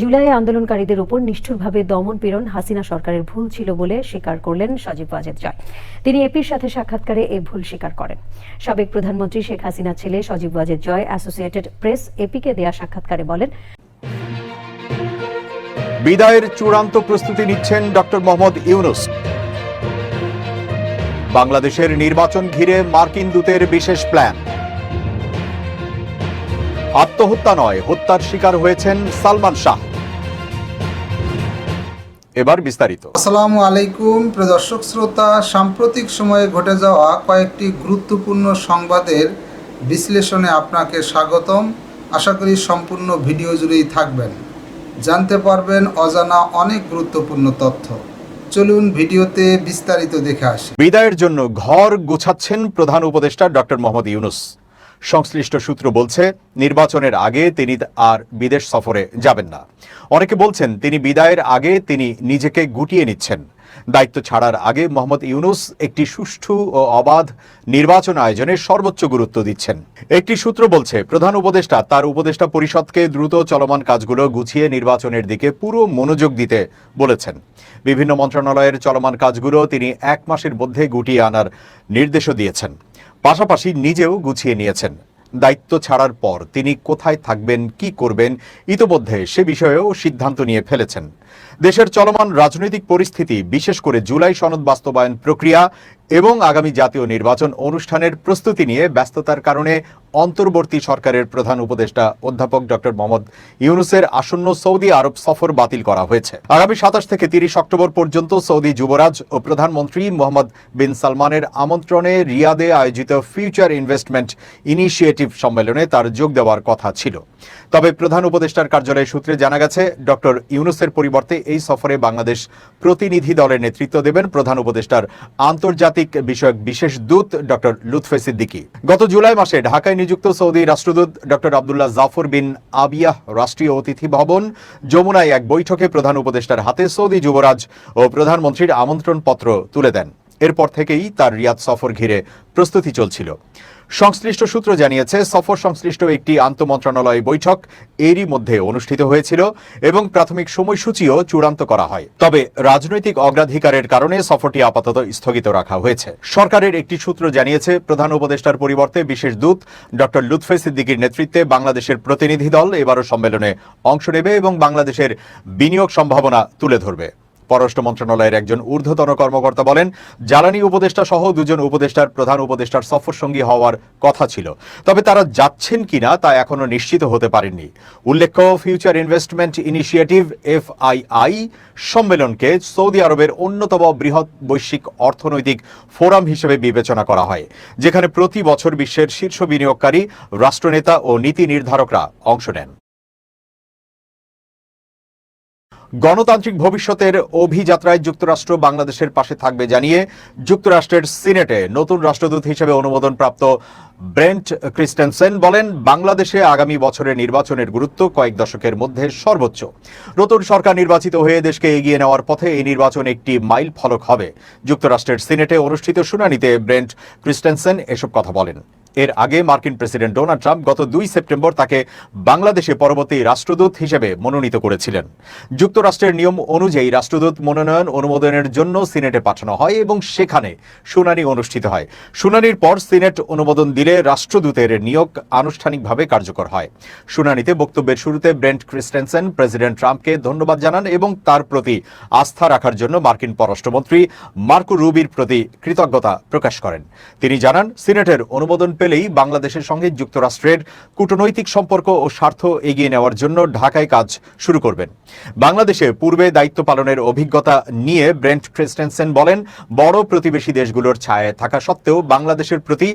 জুলাই আন্দোলনকারীদের উপর নিষ্ঠুরভাবে দমন পীড়ন হাসিনা সরকারের ভুল ছিল বলে স্বীকার করলেন সজীব ওয়াজেদ জয় তিনি এপির সাথে সাক্ষাৎকারে এই ভুল স্বীকার করেন। সাবেক প্রধানমন্ত্রী শেখ হাসিনার ছেলে সজীব ওয়াজেদ জয় অ্যাসোসিয়েটেড প্রেস এপিকে দেয়া সাক্ষাৎকারে বলেন, বিদায়ের চূড়ান্ত প্রস্তুতি নিচ্ছেন ডক্টর মোহাম্মদ ইউনুস। বাংলাদেশের নির্বাচন ঘিরে মার্কিন দূতের বিশেষ প্ল্যান। আত্মহত্যা নয় হত্যার শিকার হয়েছেন সালমান শাহ। এবার বিস্তারিত। আসসালামু আলাইকুম প্রিয় দর্শক শ্রোতা। সাম্প্রতিক সময়ে ঘটে যাওয়া কয়েকটি গুরুত্বপূর্ণ সংবাদের বিশ্লেষণে আপনাকে স্বাগতম। আশা করি সম্পূর্ণ ভিডিও জুড়েই থাকবেন। জানতে পারবেন অজানা অনেক গুরুত্বপূর্ণ তথ্য। চলুন ভিডিওতে বিস্তারিত দেখে আসি। বিদায়ের জন্য ঘর গোছাচ্ছেন প্রধান উপদেষ্টা ডক্টর মোহাম্মদ ইউনুস। সংশ্লিষ্ট সূত্র বলছে, নির্বাচনের আগে তিনি আর বিদেশ সফরে যাবেন না। অনেকে বলছেন, তিনি বিদায়ের আগে তিনি নিজেকে গুটিয়ে নিচ্ছেন। দায়িত্ব ছাড়ার আগে মোহাম্মদ ইউনুস একটি সুষ্ঠু ও অবাধ নির্বাচন আয়োজনে সর্বোচ্চ গুরুত্ব দিচ্ছেন। একটি সূত্র বলছে, প্রধান উপদেষ্টা তার উপদেষ্টা পরিষদকে দ্রুত চলমান কাজগুলো গুছিয়ে নির্বাচনের দিকে পুরো মনোযোগ দিতে বলেছেন। বিভিন্ন মন্ত্রণালয়ের চলমান কাজগুলো তিনি এক মাসের মধ্যে গুটিয়ে আনার নির্দেশও দিয়েছেন। পাশাপাশি নিজেও গুছিয়ে নিয়েছেন। দায়িত্ব ছাড়ার পর তিনি কোথায় থাকবেন, কি করবেন, ইতোমধ্যে সে বিষয়েও সিদ্ধান্ত নিয়ে ফেলেছেন। দেশের চলমান রাজনৈতিক পরিস্থিতি, বিশেষ করে জুলাই সনদ বাস্তবায়ন প্রক্রিয়া এবং আগামী জাতীয় নির্বাচন অনুষ্ঠানের প্রস্তুতি নিয়ে ব্যস্ততার কারণে অন্তর্বর্তী সরকারের প্রধান উপদেষ্টা অধ্যাপক ডক্টর মোহাম্মদ ইউনুসের আসন্ন সৌদি আরব সফর বাতিল করা হয়েছে। আগামী সাতাশ থেকে তিরিশ অক্টোবর পর্যন্ত সৌদি যুবরাজ ও প্রধানমন্ত্রী মোহাম্মদ বিন সালমানের আমন্ত্রণে রিয়াদে আয়োজিত ফিউচার ইনভেস্টমেন্ট ইনিশিয়েটিভ সম্মেলনে তার যোগ দেওয়ার কথা ছিল। তবে প্রধান উপদেষ্টার কার্যালয় সূত্রে জানা গেছে ডক্টর ইউনুসের পরিবর্তে এই সফরে বাংলাদেশ প্রতিনিধি দলের নেতৃত্ব দেবেন প্রধান উপদেষ্টার আন্তর্জাতিক বিষয়ক বিশেষ দূত ডক্টর লুৎফে সিদ্দিকী। গত জুলাই মাসে ঢাকায় নিযুক্ত সৌদি রাষ্ট্রদূত doctor Abdullah Jafar bin Abiah রাষ্ট্রীয় অতিথি ভবন, যমুনায় এক বৈঠকে প্রধান উপদেষ্টার হাতে সৌদি যুবরাজ ও প্রধানমন্ত্রীর আমন্ত্রণ পত্র তুলে দেন। এরপর থেকেই তার রিয়াদ সফর ঘিরে প্রস্তুতি চলছিল। সংশ্লিষ্ট সূত্র জানিয়েছে, সফর সংশ্লিষ্ট একটি আন্তমন্ত্রণালয় বৈঠক এরই মধ্যে অনুষ্ঠিত হয়েছিল এবং প্রাথমিক সময়সূচিও চূড়ান্ত করা হয়। তবে রাজনৈতিক অগ্রাধিকারের কারণে সফরটি আপাতত স্থগিত রাখা হয়েছে। সরকারের একটি সূত্র জানিয়েছে, প্রধান উপদেষ্টার পরিবর্তে বিশেষ দূত ডক্টর লুৎফে সিদ্দিকির নেতৃত্বে বাংলাদেশের প্রতিনিধি দল এবারও সম্মেলনে অংশ নেবে এবং বাংলাদেশের বিনিয়োগ সম্ভাবনা তুলে ধরবে। পররাষ্ট্র মন্ত্রণালয়ের একজন ঊর্ধ্বতন কর্মকর্তা বলেন, জ্বালানি উপদেষ্টা সহ দুজন উপদেষ্টার প্রধান উপদেষ্টার সফর সঙ্গী হওয়ার কথা ছিল। তবে তারা যাচ্ছেন কিনা তা এখনও নিশ্চিত হতে পারেননি। উল্লেখ্য, ফিউচার ইনভেস্টমেন্ট ইনিশিয়েটিভ এফআইআই সম্মেলনকে সৌদি আরবের অন্যতম বৃহৎ বৈশ্বিক অর্থনৈতিক ফোরাম হিসেবে বিবেচনা করা হয়, যেখানে প্রতি বছর বিশ্বের শীর্ষ বিনিয়োগকারী, রাষ্ট্রনেতা ও নীতি নির্ধারকরা অংশ নেন। গণতান্ত্রিক ভবিষ্যতের অভিযাত্রায় যুক্তরাষ্ট্র বাংলাদেশের পাশে থাকবে জানিয়ে যুক্তরাষ্ট্রের সিনেটে নতুন রাষ্ট্রদূত হিসেবে অনুমোদনপ্রাপ্ত ব্রেন্ট ক্রিস্টেনসেন বলেন, বাংলাদেশে আগামী বছরের নির্বাচনের গুরুত্ব কয়েক দশকের মধ্যে সর্বোচ্চ। নতুন সরকার নির্বাচিত হয়ে দেশকে এগিয়ে নেওয়ার পথে এই নির্বাচন একটি মাইল ফলক হবে। যুক্তরাষ্ট্রের সিনেটে অনুষ্ঠিত শুনানিতে ব্রেন্ট ক্রিস্টেনসেন এসব কথা বলেন। এর আগে মার্কিন প্রেসিডেন্ট ডোনাল্ড ট্রাম্প গত দুই সেপ্টেম্বর তাকে বাংলাদেশে পরবর্তী রাষ্ট্রদূত হিসেবে মনোনীত করেছিলেন। যুক্তরাষ্ট্রের নিয়ম অনুযায়ী রাষ্ট্রদূত মনোনয়ন অনুমোদনের জন্য সিনেটে পাঠানো হয় এবং সেখানে শুনানি অনুষ্ঠিত হয়। শুনানির পর সিনেট অনুমোদন দিলে রাষ্ট্রদূতের নিয়োগ আনুষ্ঠানিকভাবে কার্যকর হয়। শুনানিতে বক্তব্যের শুরুতে ব্রেন্ট ক্রিস্টেনসেন, প্রেসিডেন্ট ট্রাম্পকে ধন্যবাদ জানান এবং তার প্রতি আস্থা রাখার জন্য মার্কিন পররাষ্ট্রমন্ত্রী মার্কো রুবির প্রতি কৃতজ্ঞতা প্রকাশ করেন। তিনি জানান, সিনেটের অনুমোদন পেলেই বাংলাদেশের সঙ্গে যুক্তরাষ্ট্রের কূটনৈতিক সম্পর্ক ও স্বার্থ এগিয়ে নেওয়ার জন্য ঢাকায় কাজ শুরু করবেন। বাংলাদেশে পূর্বে দায়িত্ব পালনের অভিজ্ঞতা নিয়ে ব্রেন্ট ক্রিস্টেনসেন বলেন, বড় প্রতিবেশী দেশগুলোর ছায়ায় থাকা সত্ত্বেও বাংলাদেশের প্রতি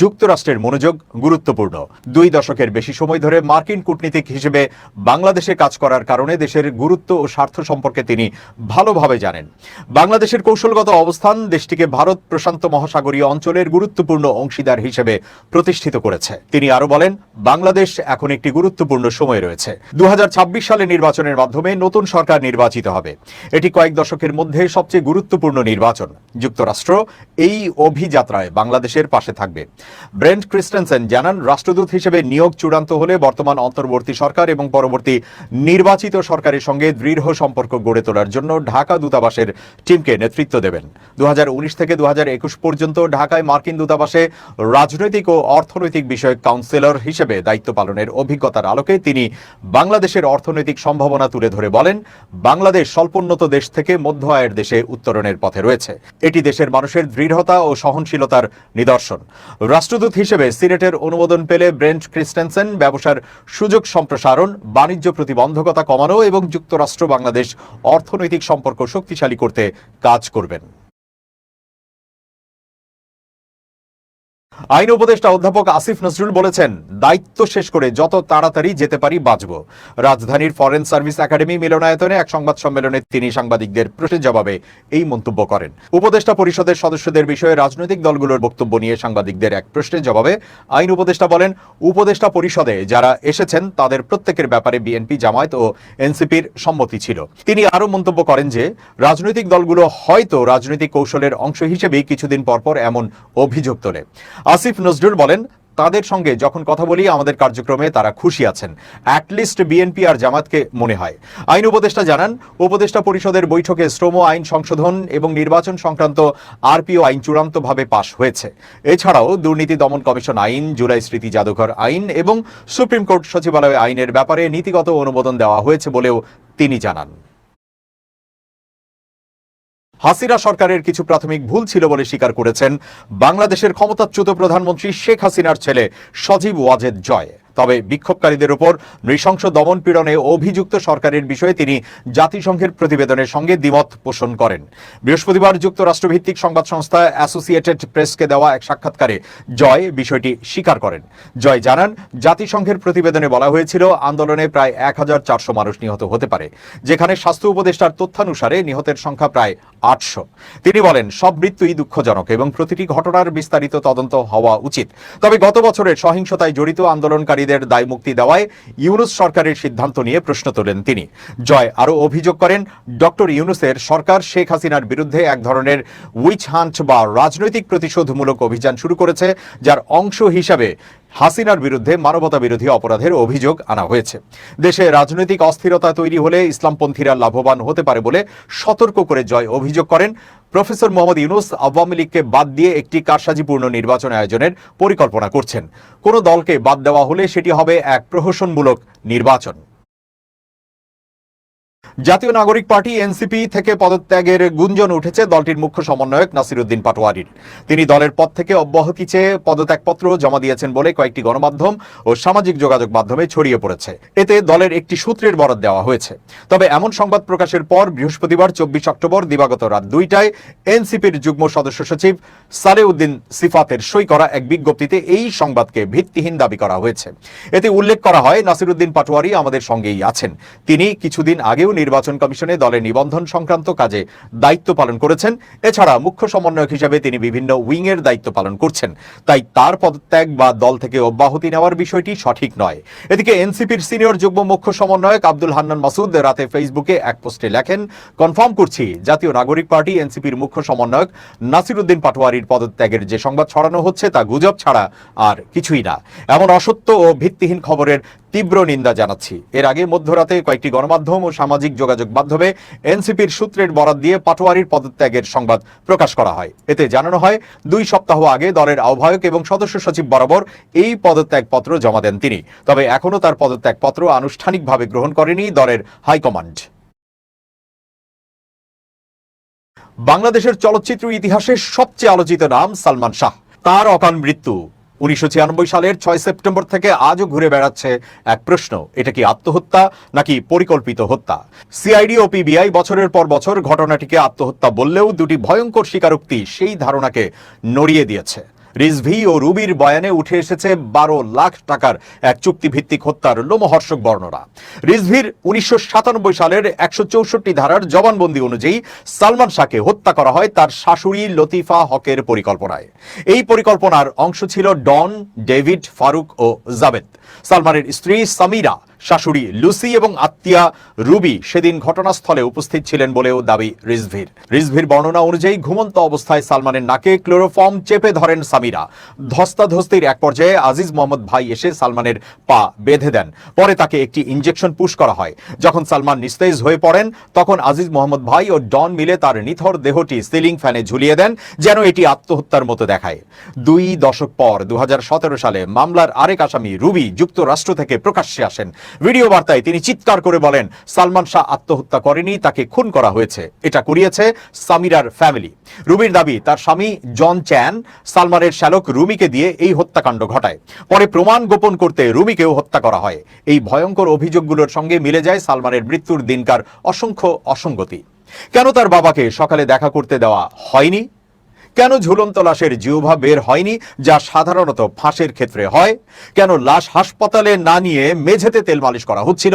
যুক্তরাষ্ট্রের মনোযোগ গুরুত্বপূর্ণ। দুই দশকের বেশি সময় ধরে মার্কিন কূটনীতিক হিসেবে বাংলাদেশে কাজ করার কারণে দেশের গুরুত্ব ও স্বার্থ সম্পর্কে তিনি ভালোভাবে জানেন। বাংলাদেশের কৌশলগত অবস্থান দেশটিকে ভারত প্রশান্ত মহাসাগরীয় অঞ্চলের গুরুত্বপূর্ণ অংশীদার হিসেবে প্রতিষ্ঠিত করেছে। তিনি আরও বলেন, বাংলাদেশ এখন একটি গুরুত্বপূর্ণ সময় রয়েছে। দু সালে নির্বাচনের মাধ্যমে নতুন সরকার নির্বাচিত হবে। এটি কয়েক দশকের মধ্যে সবচেয়ে গুরুত্বপূর্ণ নির্বাচন। যুক্তরাষ্ট্র এই অভিযাত্রায় বাংলাদেশের পাশে থাকবে। ব্রেন্ট ক্রিস্টেনসেন জানান, রাষ্ট্রদূত হিসেবে নিয়োগ চূড়ান্ত হলে বর্তমান অন্তর্বর্তী সরকার এবং পরবর্তী নির্বাচিত সরকারের সঙ্গে দৃঢ় সম্পর্ক গড়ে তোলার জন্য ঢাকা দূতাবাসের টিমকে নেতৃত্ব দেবেন। দু হাজার উনিশ থেকে দু হাজার একুশ পর্যন্ত ঢাকায় মার্কিন দূতাবাসে রাজনৈতিক ও অর্থনৈতিক বিষয়ক কাউন্সিলর হিসেবে দায়িত্ব পালনের অভিজ্ঞতার আলোকে তিনি বাংলাদেশের অর্থনৈতিক সম্ভাবনা তুলে ধরে বলেন, বাংলাদেশ স্বল্পোন্নত দেশ থেকে মধ্য আয়ের দেশে উত্তরণের পথে রয়েছে। এটি দেশের মানুষের দৃঢ়তা ও সহনশীলতার নিদর্শন। রাষ্ট্রদূত হিসেবে সিনেটের অনুমোদন পেলে ব্রেন্ট ক্রিস্টেনসেন ব্যবসার সুযোগ সম্প্রসারণ, বাণিজ্য প্রতিবন্ধকতা কমানো এবং যুক্তরাষ্ট্র বাংলাদেশ অর্থনৈতিক সম্পর্ক শক্তিশালী করতে কাজ করবেন। আইন উপদেষ্টা অধ্যাপক আসিফ নজরুল বলেছেন, দায়িত্ব শেষ করে যত তাড়াতাড়ি যেতে পারি বাঁচব। রাজধানীর ফরেন সার্ভিস একাডেমি মিলনায়তনে এক সংবাদ সম্মেলনে তিনি সাংবাদিকদের প্রশ্নের জবাবে এই মন্তব্য করেন। উপদেষ্টা পরিষদের সদস্যদের বিষয়ে রাজনৈতিক দলগুলোর বক্তব্য নিয়ে সাংবাদিকদের এক প্রশ্নের জবাবে আইন উপদেষ্টা বলেন, উপদেষ্টা পরিষদে যারা এসেছেন তাদের প্রত্যেকের ব্যাপারে বিএনপি জামায়াত ও এনসিপির সম্মতি ছিল। তিনি আরও মন্তব্য করেন যে, রাজনৈতিক দলগুলো হয়তো রাজনৈতিক কৌশলের অংশ হিসেবেই কিছুদিন পরপর এমন অভিযোগ তোলে। আসিফ নজরুল বলেন, তাদের সঙ্গে যখন কথা বলি, আমাদের কার্যক্রমে তারা খুশি আছেন। অ্যাটলিস্ট বিএনপি আর জামাতকে মনে হয়। আইন উপদেষ্টা জানান, উপদেষ্টা পরিষদের বৈঠকে শ্রম আইন সংশোধন এবং নির্বাচন সংক্রান্ত আরপিও আইন চূড়ান্তভাবে পাশ হয়েছে। এছাড়াও দুর্নীতি দমন কমিশন আইন, জুলাই স্মৃতি জাদুঘর আইন এবং সুপ্রিম কোর্ট সচিবালয় আইনের ব্যাপারে নীতিগত অনুমোদন দেওয়া হয়েছে বলেও তিনি জানান। হাসিনা সরকারের কিছু প্রাথমিক ভুল ছিল বলে স্বীকার করেছেন বাংলাদেশের ক্ষমতাচ্যুত প্রধানমন্ত্রী শেখ হাসিনার ছেলে সজীব ওয়াজেদ জয়। তবে বিক্ষোভকারীদের উপর নৃশংস দমন পীড়নে অভিযুক্ত সরকারের বিষয়ে তিনি জাতিসংঘের প্রতিবেদনের সঙ্গে দ্বিমত পোষণ করেন। বৃহস্পতিবার যুক্তরাষ্ট্রভিত্তিক সংবাদ সংস্থা অ্যাসোসিয়েটেড প্রেসকে দেওয়া এক সাক্ষাৎকারে জয় বিষয়টি স্বীকার করেন। জয় জানান, জাতিসংঘের প্রতিবেদনে বলা হয়েছিল, আন্দোলনে প্রায় এক হাজার চারশো মানুষ নিহত হতে পারে, যেখানে স্বাস্থ্য উপদেষ্টার তথ্যানুসারে নিহতের সংখ্যা প্রায় আটশো। তিনি বলেন, সব মৃত্যুই দুঃখজনক এবং প্রতিটি ঘটনার বিস্তারিত তদন্ত হওয়া উচিত। তবে গত বছরের সহিংসতায় জড়িত আন্দোলনকারীদের দায় মুক্তি দেওয়ায় ইউনুস সরকারের সিদ্ধান্ত নিয়ে প্রশ্ন তোলেন তিনি। জয় আরও অভিযোগ করেন, ডক্টর ইউনুসের সরকার শেখ হাসিনার বিরুদ্ধে এক ধরনের উইচ হান্ট বা রাজনৈতিক প্রতিশোধমূলক অভিযান শুরু করেছে, যার অংশ হিসাবে হাসিনার বিরুদ্ধে মানবতা বিরোধী অপরাধের অভিযোগ আনা হয়েছে। দেশে রাজনৈতিক অস্থিরতা তৈরি হলে ইসলামপন্থীরা লাভবান হতে পারে বলে সতর্ক করে জয় অভিযোগ করেন প্রফেসর মোহাম্মদ ইউনুস। আওয়ামী লীগকে বাদ দিয়ে একটি কারসাজিপূর্ণ নির্বাচন আয়োজনের পরিকল্পনা করছেন। কোনো দলকে বাদ দেওয়া হলে সেটি হবে এক প্রহসনমূলক নির্বাচন। জাতীয় নাগরিক পার্টি এনসিপি থেকে পদত্যাগের গুঞ্জন উঠেছে দলটির মুখ্য সমন্বয়ক নাসিরুদ্দিন পাটোয়ারির। তিনি দলের পদ থেকে অব্যাহতি চেয়ে পদত্যাগপত্র জমা দিয়েছেন বলে কয়েকটি গণমাধ্যম ও সামাজিক যোগাযোগ মাধ্যমে ছড়িয়ে পড়েছে। এতে দলের একটি সূত্রের বরাদ দেওয়া হয়েছে। তবে এমন সংবাদ প্রকাশের পর বৃহস্পতিবার চব্বিশ অক্টোবর দিবাগত রাত দুইটায় এনসিপির যুগ্ম সদস্য সচিব সালেউদ্দিন সিফাতের সই করা এক বিজ্ঞপ্তিতে এই সংবাদকে ভিত্তিহীন দাবি করা হয়েছে। এতে উল্লেখ করা হয়, নাসিরুদ্দিন পাটোয়ারি আমাদের সঙ্গেই আছেন। তিনি কিছুদিন আগেও নির্বাচন কমিশনে দলের নিবন্ধন সংক্রান্ত কাজে দায়িত্ব পালন করেছেন। এছাড়া মুখ্য সমন্বয়ক হিসেবে তিনি বিভিন্ন উইংয়ের দায়িত্ব পালন করছেন। তাই তার পদত্যাগ বা দল থেকে অব্যাহতি নেওয়ার বিষয়টি সঠিক নয়। এদিকে এনসিপির সিনিয়র যুগ্ম মুখ্য সমন্বয়ক আব্দুল হান্নান মাসুদ রাতে ফেসবুকে এক পোস্টে লেখেন, কনফার্ম করছি, জাতীয় নাগরিক পার্টি এনসিপির মুখ্য সমন্বয়ক নাসিরুদ্দিন পাটোয়ারির পদত্যাগের যে সংবাদ ছড়ানো হচ্ছে তা গুজব ছাড়া আর কিছুই না। এমন অসত্য ও ভিত্তিহীন খবরের তীব্র নিন্দা জানাচ্ছি। এর আগে মধ্যরাতে কয়েকটি গণমাধ্যম ও সামাজিক যোগাযোগ মাধ্যমে এনসিপির সূত্রের বরাদ দিয়ে পাটোয়ারির পদত্যাগের সংবাদ প্রকাশ করা হয়। এতে জানানো হয়, দুই সপ্তাহ আগে দলের আহ্বায়ক এবং সদস্য সচিব বরাবর এই পদত্যাগপত্র জমা দেন তিনি। তবে এখনও তার পদত্যাগপত্র আনুষ্ঠানিকভাবে গ্রহণ করেনি দলের হাইকমান্ড। বাংলাদেশের চলচ্চিত্র ইতিহাসের সবচেয়ে আলোচিত নাম সালমান শাহ। তার অকাল মৃত্যু উনিশশো ছিয়ানব্বই সালের ছয় সেপ্টেম্বর থেকে আজও ঘুরে বেড়াচ্ছে এক প্রশ্ন, এটা কি আত্মহত্যা নাকি পরিকল্পিত হত্যা? সিআইডি ও পিবিআই বছরের পর বছর ঘটনাটিকে আত্মহত্যা বললেও দুটি ভয়ঙ্কর স্বীকারোক্তি সেই ধারণাকে নড়িয়ে দিয়েছে। রিজভি ও রুবির বয়ানে উঠে এসেছে বারো লাখ টাকার এক চুক্তিভিত্তিক হত্যার লোমহর্ষক বর্ণনা। রিজভির উনিশশো সালের একশো চৌষট্টি ধারার জবানবন্দি অনুযায়ী সালমান শাহকে হত্যা করা হয় তার শাশুড়ি লতিফা হকের পরিকল্পনায়। এই পরিকল্পনার অংশ ছিল ডন, ডেভিড, ফারুক ও জাবেদ। সালমানের স্ত্রী সামিরা শাশুড়ি লুসি এবং আত্মীয়া রুবি সেদিন ঘটনাস্থলে উপস্থিত ছিলেন বলেও দাবি রিজভির। রিজভির বর্ণনা অনুযায়ী ঘুমন্ত অবস্থায় সালমানের নাকে ক্লোরোফর্ম চেপে ধরেন সামিরা। ধস্তাধস্তির এক পর্যায়ে আজিজ মোহাম্মদ ভাই এসে সালমানের পা বেঁধে দেন। পরে তাকে একটি ইঞ্জেকশন পুশ করা হয়। যখন সালমান নিস্তেজ হয়ে পড়েন, তখন আজিজ মোহাম্মদ ভাই ও ডন মিলে তার নিথর দেহটি সিলিং ফ্যানে ঝুলিয়ে দেন, যেন এটি আত্মহত্যার মতো দেখায়। দুই দশক পর দু হাজার সতেরো সালে মামলার আরেক আসামি রুবি যুক্তরাষ্ট্র থেকে প্রকাশ্যে আসেন। ভিডিও বার্তায় তিনি চিৎকার করে বলেন, সালমান শাহ আত্মহত্যা করেনি, তাকে খুন করা হয়েছে। এটা করিয়েছে সামিরার ফ্যামিলি। রুবির দাবি, তার স্বামী জন চ্যান সালমানের শ্যালক রুমিকে দিয়ে এই হত্যাকাণ্ড ঘটায়। পরে প্রমাণ গোপন করতে রুমিকেও হত্যা করা হয়। এই ভয়ঙ্কর অভিযোগগুলোর সঙ্গে মিলে যায় সালমানের মৃত্যুর দিনকার অসংখ্য অসঙ্গতি। কেন তার বাবাকে সকালে দেখা করতে দেওয়া হয়নি? কেন ঝুলন্ত লাশের জিহ্বা বের হয়নি, যা সাধারণত ফাঁসের ক্ষেত্রে হয়? কেন লাশ হাসপাতালে না নিয়ে মেঝেতে তেল মালিশ করা হচ্ছিল?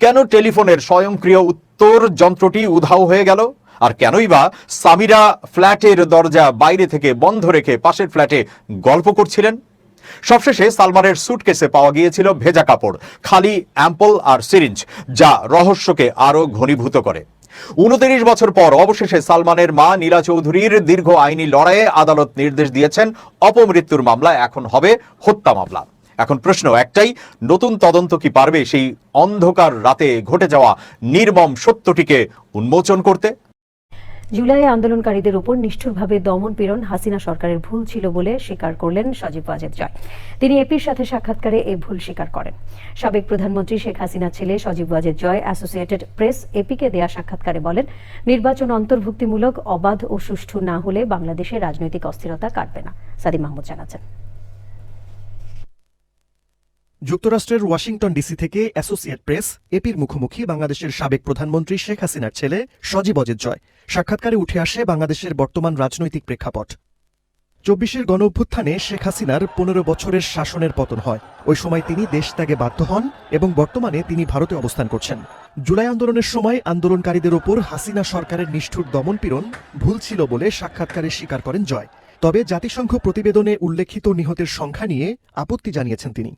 কেন টেলিফোনের স্বয়ংক্রিয় উত্তর যন্ত্রটি উধাও হয়ে গেল? আর কেনই বা সামিরা ফ্ল্যাটের দরজা বাইরে থেকে বন্ধ রেখে পাশের ফ্ল্যাটে গল্প করছিলেন? সবশেষে সালমানের সুটকেসে পাওয়া গিয়েছিল ভেজা কাপড়, খালি অ্যাম্পল আর সিরিঞ্জ, যা রহস্যকে আরও ঘনীভূত করে। উনত্রিশ বছর পর অবশেষে সালমানের মা নীলা চৌধুরীর দীর্ঘ আইনি লড়াইয়ে আদালত নির্দেশ দিয়েছেন, অপমৃত্যুর মামলা এখন হবে হত্যা মামলা। এখন প্রশ্ন একটাই, নতুন তদন্ত কি পারবে? সেই অন্ধকার রাতে ঘটে যাওয়া নির্মম সত্যটিকে উন্মোচন করতে? জুলাই আন্দোলনকারীদের উপর নিষ্ঠুরভাবে দমন পীড়ন হাসিনা সরকারের ভুল ছিল বলে স্বীকার করলেন সজীব ওয়াজেদ জয়। তিনি এপির সাথে সাক্ষাৎকারে এই ভুল স্বীকার করেন। সাবেক প্রধানমন্ত্রী শেখ হাসিনার ছেলে সজীব ওয়াজেদ জয় অ্যাসোসিয়েটেড প্রেস এপিকে দেয়া সাক্ষাৎকারে বলেন, নির্বাচন অন্তর্ভুক্তিমূলক, অবাধ ও সুষ্ঠু না হলে বাংলাদেশে রাজনৈতিক অস্থিরতা কাটবে না সাদি মাহমুদ জানাচ্ছেন। যুক্তরাষ্ট্রের ওয়াশিংটন ডিসি থেকে অ্যাসোসিয়েট প্রেস এপির মুখোমুখি বাংলাদেশের সাবেক প্রধানমন্ত্রী শেখ হাসিনার ছেলে সজীব অজিত জয়। সাক্ষাৎকারে উঠে আসে বাংলাদেশের বর্তমান রাজনৈতিক প্রেক্ষাপট। চব্বিশের গণ অভ্যুত্থানে শেখ হাসিনার পনেরো বছরের শাসনের পতন হয়। ওই সময় তিনি দেশ ত্যাগে বাধ্য হন এবং বর্তমানে তিনি ভারতে অবস্থান করছেন। জুলাই আন্দোলনের সময় আন্দোলনকারীদের ওপর হাসিনা সরকারের নিষ্ঠুর দমনপীড়ন ভুল ছিল বলে সাক্ষাৎকারে স্বীকার করেন জয়। তবে জাতিসংঘ প্রতিবেদনে উল্লেখিত নিহতের সংখ্যা নিয়ে আপত্তি জানিয়েছেন তিনি.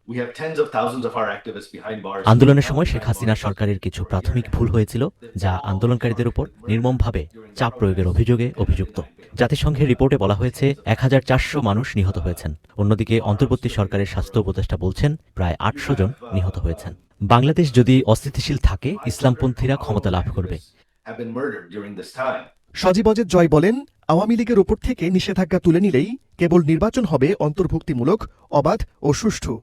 আন্দোলনের সময় শেখ হাসিনা সরকারের কিছু প্রাথমিক ভুল হয়েছিল যা আন্দোলনকারীদের উপর নির্মমভাবে চাপ প্রয়োগের অভিযোগে অভিযুক্ত। জাতিসংঘের রিপোর্টে বলা হয়েছে এক হাজার চারশো মানুষ নিহত হয়েছেন। অন্যদিকে অন্তর্বর্তী সরকারের স্বাস্থ্য উপদেষ্টা বলছেন প্রায় আটশো জন নিহত হয়েছেন। বাংলাদেশ যদি অস্থিতিশীল থাকে ইসলামপন্থীরা ক্ষমতা লাভ করবে। সজীব অজিত জয় বলেন আওয়ামী লীগের ওপর থেকে নিষেধাজ্ঞা তুলে নিলেই কেবল নির্বাচন হবে অন্তর্ভুক্তিমূলক অবাধ ও সুষ্ঠু.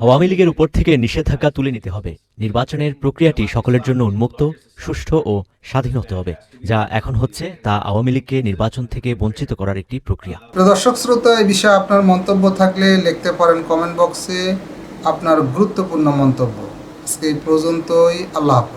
আওয়ামী লীগের উপর থেকে নিষেধাজ্ঞা তুলে নিতে হবে। নির্বাচনের প্রক্রিয়াটি সকলের জন্য উন্মুক্ত সুষ্ঠু ও স্বাধীন হতে হবে যা এখন হচ্ছে তা আওয়ামী লীগকে নির্বাচন থেকে বঞ্চিত করার একটি প্রক্রিয়া। দর্শক শ্রোতা এই বিষয়ে আপনার মন্তব্য থাকলে লিখতে পারেন কমেন্ট বক্সে। আপনার গুরুত্বপূর্ণ মন্তব্য। আজকে এই পর্যন্তই আল্লাহ হাফেজ।